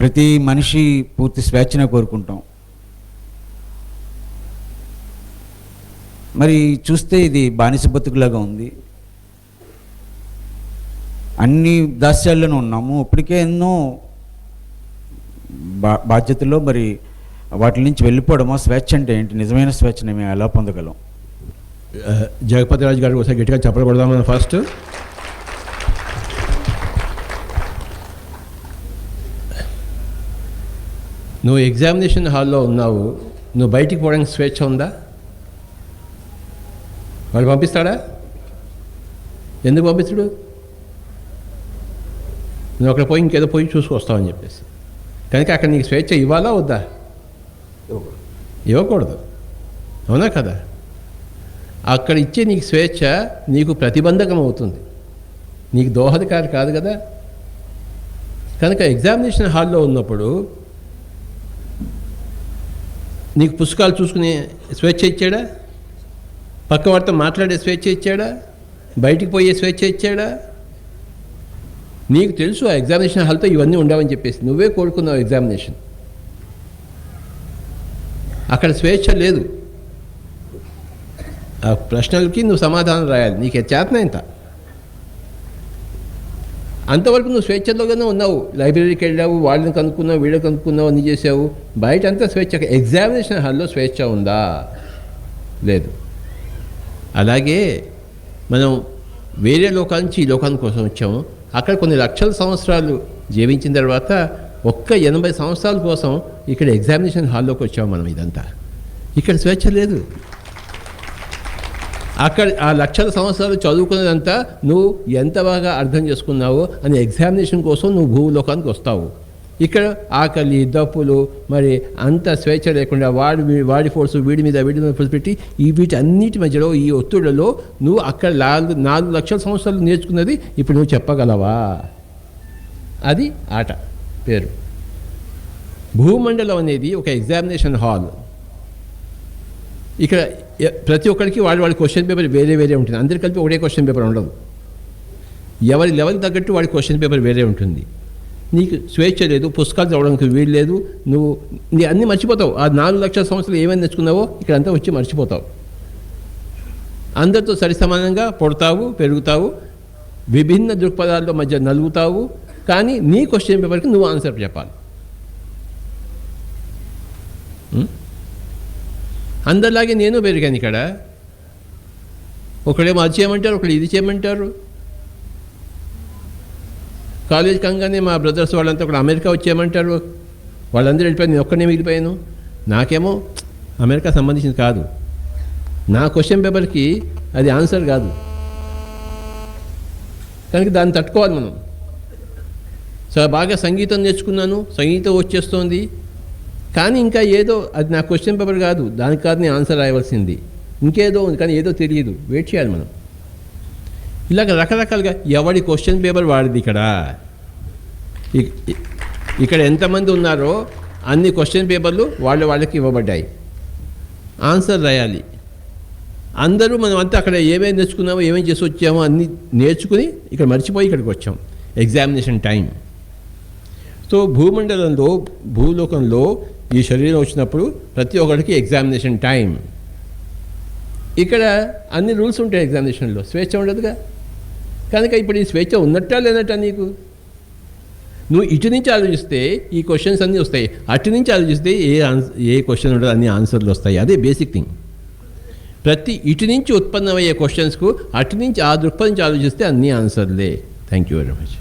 ప్రతి మనిషి పూర్తి స్వేచ్ఛను కోరుకుంటాం. మరి చూస్తే ఇది బానిస బతుకులాగా ఉంది. అన్ని దాస్యాల్లోనూ ఉన్నాము. ఇప్పటికే ఎన్నో బా బాధ్యతల్లో మరి వాటి నుంచి వెళ్ళిపోవడమా స్వేచ్ఛ అంటే ఏంటి? నిజమైన స్వేచ్ఛని మేము ఎలా పొందగలం? జగపతి రాజు గారు ఒకసారి గట్టిగా చెప్పకూడదాం ఫస్ట్. నువ్వు ఎగ్జామినేషన్ హాల్లో ఉన్నావు. నువ్వు బయటికి పోవడానికి స్వేచ్ఛ ఉందా? వాడు పంపిస్తాడా? ఎందుకు పంపిస్తాడు? నువ్వు అక్కడ పోయి ఇంకేదో పోయి చూసుకొస్తావని చెప్పేసి. కనుక అక్కడ నీకు స్వేచ్ఛ ఇవ్వాలా వద్దా? ఇవ్వకూడదు. అవునా కదా? అక్కడ ఇచ్చే నీకు స్వేచ్ఛ నీకు ప్రతిబంధకం అవుతుంది. నీకు దోహదకారి కాదు కదా? కనుక ఎగ్జామినేషన్ హాల్లో ఉన్నప్పుడు నీకు పుస్తకాలు చూసుకునే స్వేచ్ఛ ఇచ్చాడా? పక్క వారితో మాట్లాడే స్వేచ్ఛ ఇచ్చాడా? బయటికి పోయే స్వేచ్ఛ ఇచ్చాడా? నీకు తెలుసు ఆ ఎగ్జామినేషన్ హాల్తో ఇవన్నీ ఉండవని చెప్పేసి. నువ్వే కోరుకున్నావు ఎగ్జామినేషన్ అక్కడ స్వేచ్ఛ లేదు. ఆ ప్రశ్నలకి నువ్వు సమాధానం రాయాలి. నీకు చేతనంత అంతవరకు నువ్వు స్వేచ్ఛలోగానే ఉన్నావు. లైబ్రరీకి వెళ్ళావు వాళ్ళని కనుక్కున్నావు వీళ్ళని కనుక్కున్నావు అన్ని చేసావు. బయట అంతా స్వేచ్ఛ. ఎగ్జామినేషన్ హాల్లో స్వేచ్ఛ ఉందా? లేదు. అలాగే మనం వేరే లోకాల నుంచి ఈ లోకాని కోసం వచ్చాము. అక్కడ కొన్ని లక్షల సంవత్సరాలు జీవించిన తర్వాత ఒక్క ఎనభై సంవత్సరాల కోసం ఇక్కడ ఎగ్జామినేషన్ హాల్లోకి వచ్చాము మనం ఇదంతా. ఇక్కడ స్వేచ్ఛ లేదు. అక్కడ ఆ లక్షల సంవత్సరాలు చదువుకున్నదంతా నువ్వు ఎంత బాగా అర్థం చేసుకున్నావో అని ఎగ్జామినేషన్ కోసం నువ్వు భూలోకానికి వస్తావు. ఇక్కడ ఆకలి దప్పులు మరి అంత స్వేచ్ఛ లేకుండా వాడి వాడి ఫోర్స్ వీడి మీద వీడి మీద ఫోర్స్ పెట్టి ఈ వీటి అన్నిటి మధ్యలో ఈ ఒత్తిడిలో నువ్వు అక్కడ నాలుగు నాలుగు లక్షల సంవత్సరాలు నేర్చుకున్నది ఇప్పుడు నువ్వు చెప్పగలవా? అది ఆట పేరు. భూమండలం అనేది ఒక ఎగ్జామినేషన్ హాల్ ఇక్కడ ప్రతి ఒక్కరికి వాడి వాడి క్వశ్చన్ పేపర్ వేరే వేరే ఉంటుంది. అందరు కలిపి ఒకటే క్వశ్చన్ పేపర్ ఉండదు. ఎవరి లెవెల్ తగ్గట్టు వాడి క్వశ్చన్ పేపర్ వేరే ఉంటుంది. నీకు స్వేచ్ఛ లేదు పుస్తకాలు చదవడానికి వీలు లేదు నువ్వు నీ అన్నీ మర్చిపోతావు. ఆ నాలుగు లక్షల సంవత్సరాలు ఏమైనా నేర్చుకున్నావో ఇక్కడ అంతా వచ్చి మర్చిపోతావు. అందరితో సరి సమానంగా పుడతావు పెరుగుతావు విభిన్న దృక్పథాల మధ్య నలుగుతావు కానీ నీ క్వశ్చన్ పేపర్కి నువ్వు ఆన్సర్ చెప్పాలి. అందరిలాగే నేను పెరిగాను ఇక్కడ. ఒకడేమో అది చేయమంటారు ఒకడు ఇది చేయమంటారు. కాలేజ్ కాగానే మా బ్రదర్స్ వాళ్ళంతా కూడా అమెరికా వచ్చేయమంటారు వాళ్ళందరూ వెళ్ళిపోయారు నేను ఒక్కనే మిగిలిపోయాను. నాకేమో అమెరికా సంబంధించింది కాదు. నా క్వశ్చన్ పేపర్కి అది ఆన్సర్ కాదు. కనుక దాన్ని తట్టుకోవాలి మనం. సో బాగా సంగీతం నేర్చుకున్నాను సంగీతం వచ్చేస్తోంది. కానీ ఇంకా ఏదో అది నా క్వశ్చన్ పేపర్ కాదు. దానికి కాదు నేను ఆన్సర్ రాయవలసింది. ఇంకేదో ఉంది కానీ ఏదో తెలియదు. వెయిట్ చేయాలి మనం. ఇలాగ రకరకాలుగా ఎవడి క్వశ్చన్ పేపర్ వాడిది ఇక్కడ? ఇక్కడ ఎంతమంది ఉన్నారో అన్ని క్వశ్చన్ పేపర్లు వాళ్ళ వాళ్ళకి ఇవ్వబడ్డాయి. ఆన్సర్ రాయాలి. అందరూ మనం అంతా అక్కడ ఏమేమి నేర్చుకున్నామో ఏమేమి చేసి వచ్చామో అన్నీ నేర్చుకుని ఇక్కడ మర్చిపోయి ఇక్కడికి వచ్చాం. ఎగ్జామినేషన్ టైం సో భూమండలంలో భూలోకంలో ఈ శరీరం వచ్చినప్పుడు ప్రతి ఒక్కరికి ఎగ్జామినేషన్ టైం ఇక్కడ అన్ని రూల్స్ ఉంటాయి ఎగ్జామినేషన్లో స్వేచ్ఛ ఉండదుగా. కనుక ఇప్పుడు ఈ స్వేచ్ఛ ఉన్నట్టా లేనట్టా నీకు? నువ్వు ఇటు నుంచి ఆలోచిస్తే ఈ క్వశ్చన్స్ అన్నీ వస్తాయి. అటు నుంచి ఆలోచిస్తే ఏ ఏ క్వశ్చన్ ఉండదు అన్ని ఆన్సర్లు వస్తాయి. అదే బేసిక్ థింగ్ ప్రతి ఇటు నుంచి ఉత్పన్నమయ్యే క్వశ్చన్స్కు అటు నుంచి ఆ దృక్పథం నుంచి ఆలోచిస్తే అన్ని ఆన్సర్లే థ్యాంక్ యూ వెరీ మచ్